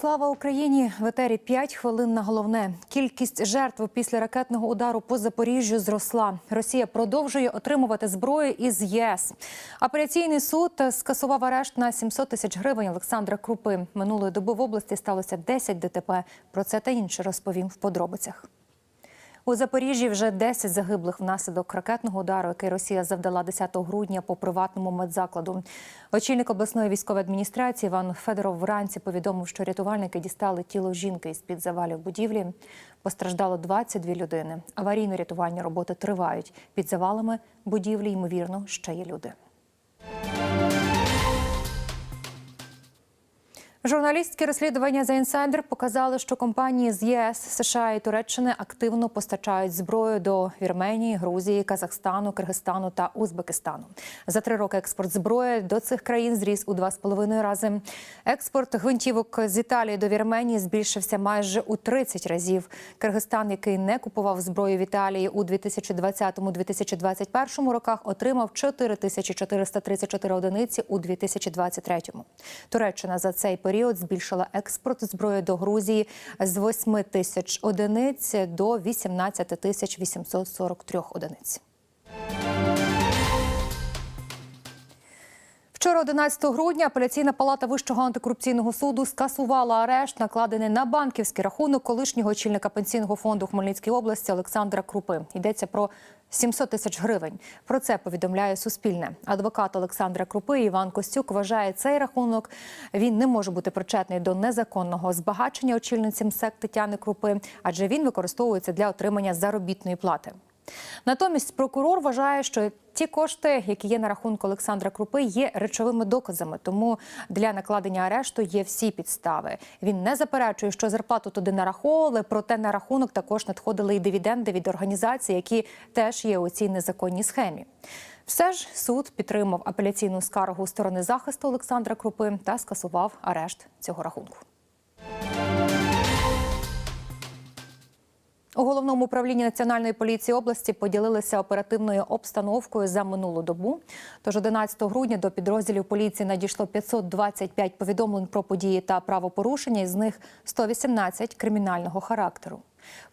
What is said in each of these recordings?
Слава Україні! В етері 5 хвилин на головне. Кількість жертв після ракетного удару по Запоріжжю зросла. Росія продовжує отримувати зброю із ЄС. Апеляційний суд скасував арешт на 700 тисяч гривень Олександра Крупи. Минулої доби в області сталося 10 ДТП. Про це та інше розповім в подробицях. У Запоріжжі вже 10 загиблих внаслідок ракетного удару, який Росія завдала 10 грудня по приватному медзакладу. Очільник обласної військової адміністрації Іван Федоров вранці повідомив, що рятувальники дістали тіло жінки із під завалів будівлі. Постраждало 22 людини. Аварійно-рятувальні роботи тривають. Під завалами будівлі, ймовірно, ще є люди. Журналістські розслідування за інсайдер показали, що компанії з ЄС, США і Туреччини активно постачають зброю до Вірменії, Грузії, Казахстану, Киргизстану та Узбекистану. За три роки експорт зброї до цих країн зріс у два з половиною рази. Експорт гвинтівок з Італії до Вірменії збільшився майже у 30 разів. Киргизстан, який не купував зброю в Італії у 2020-2021 роках, отримав 4434 одиниці у 2023. Туреччина за цей період збільшила експорт зброї до Грузії з 8 тисяч одиниць до 18 тисяч 843 одиниць. Вчора, 11 грудня, апеляційна палата Вищого антикорупційного суду скасувала арешт, накладений на банківський рахунок колишнього очільника пенсійного фонду Хмельницькій області Олександра Крупи. Йдеться про 700 тисяч гривень. Про це повідомляє Суспільне. Адвокат Олександра Крупи Іван Костюк вважає цей рахунок. Він не може бути причетний до незаконного збагачення очільниці МСЕК Тетяни Крупи, адже він використовується для отримання заробітної плати. Натомість прокурор вважає, що ті кошти, які є на рахунку Олександра Крупи, є речовими доказами. Тому для накладення арешту є всі підстави. Він не заперечує, що зарплату туди нараховували, проте на рахунок також надходили і дивіденди від організацій, які теж є у цій незаконній схемі. Все ж суд підтримав апеляційну скаргу сторони захисту Олександра Крупи та скасував арешт цього рахунку. У головному управлінні національної поліції області поділилися оперативною обстановкою за минулу добу. Тож 11 грудня до підрозділів поліції надійшло 525 повідомлень про події та правопорушення, із них 118 кримінального характеру.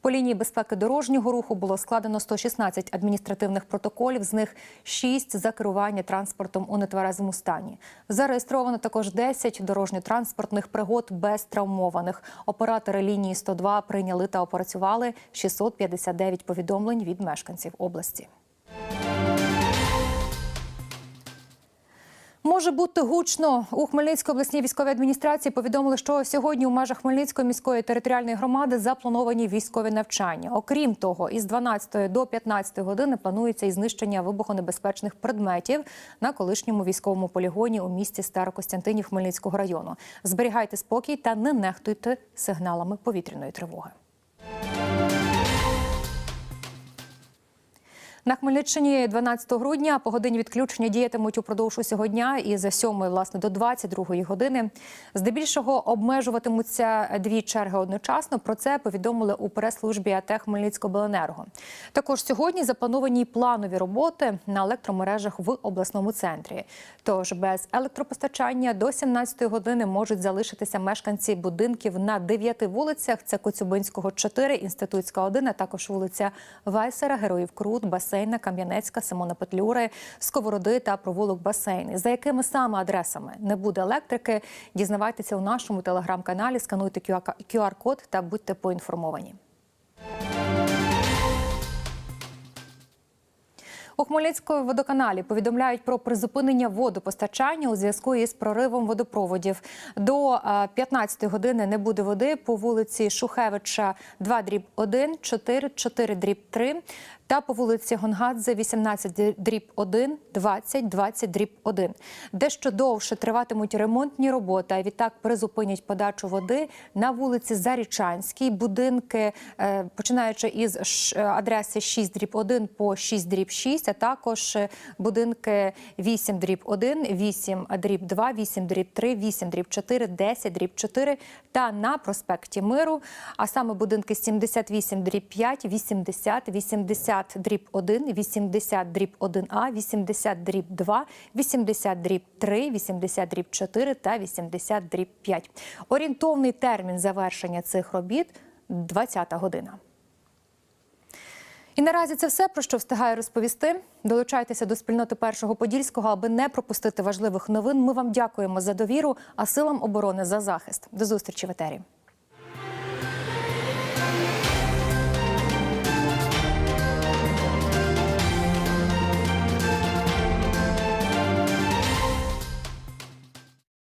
По лінії безпеки дорожнього руху було складено 116 адміністративних протоколів, з них 6 за керування транспортом у нетверезому стані. Зареєстровано також 10 дорожньо-транспортних пригод без травмованих. Оператори лінії 102 прийняли та опрацювали 659 повідомлень від мешканців області. Може бути гучно у Хмельницькій обласній військовій адміністрації. Повідомили, що сьогодні у межах Хмельницької міської територіальної громади заплановані військові навчання. Окрім того, із 12 до 15 години планується і знищення вибухонебезпечних предметів на колишньому військовому полігоні у місті Старокостянтинів Хмельницького району. Зберігайте спокій та не нехтуйте сигналами повітряної тривоги. На Хмельниччині 12 грудня по годині відключення діятимуть упродовж усього дня і за 7 власне до 22 години. Здебільшого обмежуватимуться дві черги одночасно. Про це повідомили у прес-службі АТ Хмельницькобленерго. Також сьогодні заплановані планові роботи на електромережах в обласному центрі. Тож без електропостачання до 17 години можуть залишитися мешканці будинків на 9 вулицях. Це Коцюбинського 4, Інститутська 1, а також вулиця Вайсера, Героїв Крут, Басейна, Кам'янецька, Симона Петлюри, Сковороди та провулок Басейни. За якими саме адресами не буде електрики, дізнавайтеся у нашому телеграм-каналі, скануйте QR-код та будьте поінформовані. У Хмельницькому водоканалі повідомляють про призупинення водопостачання у зв'язку із проривом водопроводів. До 15 години не буде води по вулиці Шухевича 2 дріб 1, 4, 4 дріб 3 та по вулиці Гонгадзе 18 дріб 1, 20, 20 дріб 1. Дещо довше триватимуть ремонтні роботи, а відтак призупинять подачу води на вулиці Зарічанській. Будинки, е, починаючи із адреси 6 дріб 1 по 6 дріб 6, а також будинки 8 дріб 1, 8 дріб 2, 8 дріб 3, 8 дріб 4, 10 дріб 4 та на проспекті Миру, а саме будинки 78 дріб 5, 80, 80 80 дріб 1, 80 дріб 1А, 80 дріб 2, 80 дріб 3, 80 дріб 4 та 80 дріб 5. Орієнтовний термін завершення цих робіт – 20 година. І наразі це все, про що встигаю розповісти. Долучайтеся до спільноти першого подільського, аби не пропустити важливих новин. Ми вам дякуємо за довіру, а силам оборони за захист. До зустрічі в етері.